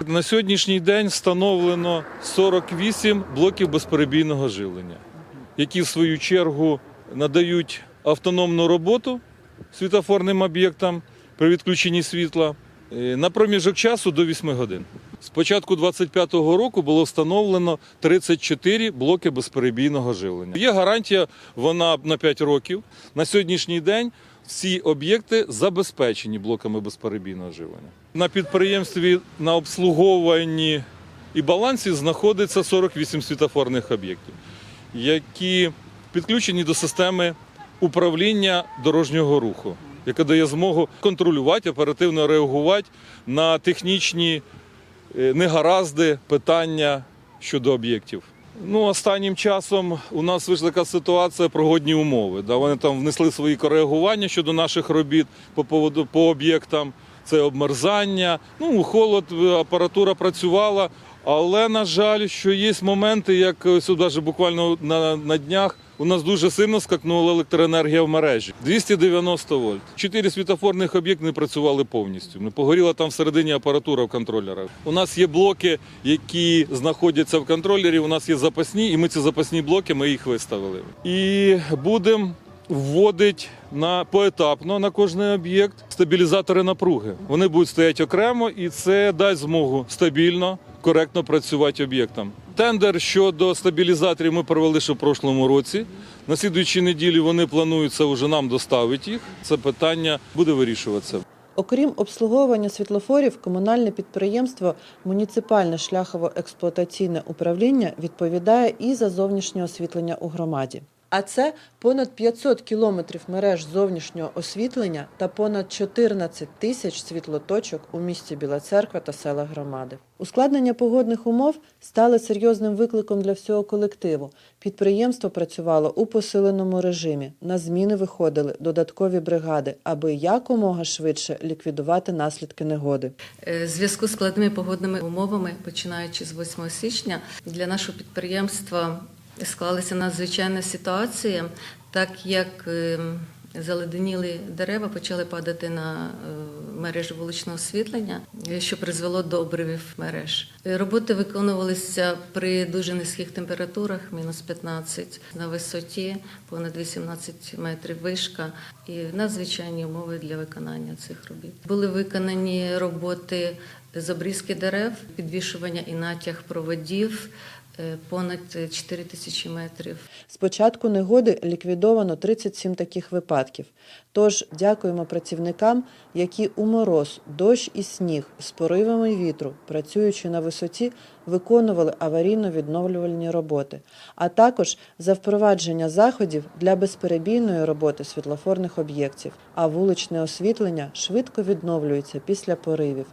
На сьогоднішній день встановлено 48 блоків безперебійного живлення, які в свою чергу надають автономну роботу світофорним об'єктам при відключенні світла е, на проміжок часу до 8 годин. З початку 2025 року було встановлено 34 блоки безперебійного живлення. Є гарантія, вона на 5 років. На сьогоднішній день всі об'єкти забезпечені блоками безперебійного живлення. На підприємстві на обслуговуванні і балансі знаходиться 48 світофорних об'єктів, які підключені до системи управління дорожнього руху, яка дає змогу контролювати, оперативно реагувати на технічні е, негаразди, питання щодо об'єктів. Ну, останнім часом у нас вийшла така ситуація прогодні умови. Да, вони там внесли свої коригування щодо наших робіт по поводу по об'єктам. Це обмерзання. Ну, холод, е, апаратура працювала. Але, на жаль, що є моменти, як тут даже буквально на, на днях у нас дуже сильно скакнула електроенергія в мережі. 290 вольт. Чотири світофорних об'єкти не працювали повністю. Не погоріла там всередині апаратура в контролерах. У нас є блоки, які знаходяться в контролері. У нас є запасні, і ми ці запасні блоки ми їх виставили. І будемо вводити на поетапно на кожний об'єкт стабілізатори напруги. Вони будуть стояти окремо, і це дасть змогу стабільно, коректно працювати об'єктам. Тендер щодо стабілізаторів ми провели ще в прошлому році. На слідуючій неділі вони плануються вже нам доставити їх. Це питання буде вирішуватися. Окрім обслуговування світлофорів, комунальне підприємство Муніципальне шляхово-експлуатаційне управління відповідає і за зовнішнє освітлення у громаді. А це понад 500 кілометрів мереж зовнішнього освітлення та понад 14 тисяч світлоточок у місті Біла Церква та села громади. Ускладнення погодних умов стали серйозним викликом для всього колективу. Підприємство працювало у посиленому режимі. На зміни виходили додаткові бригади, аби якомога швидше ліквідувати наслідки негоди. Е, зв'язку з складними погодними умовами, починаючи з 8 січня, для нашого підприємства склалася надзвичайна ситуація, так як е, заледеніли дерева, почали падати на е, мережу вуличного освітлення, що призвело до обривів мереж. Роботи виконувалися при дуже низьких температурах, мінус 15 на висоті, понад 18 метрів вишка і надзвичайні умови для виконання цих робіт. Були виконані роботи з обрізки дерев, підвішування і натяг проводів. Е, Понад 4 тисячі метрів. З початку негоди ліквідовано 37 таких випадків. Тож дякуємо працівникам, які у мороз, дощ і сніг з поривами вітру, працюючи на висоті, виконували аварійно-відновлювальні роботи, а також за впровадження заходів для безперебійної роботи світлофорних об'єктів. А вуличне освітлення швидко відновлюється після поривів.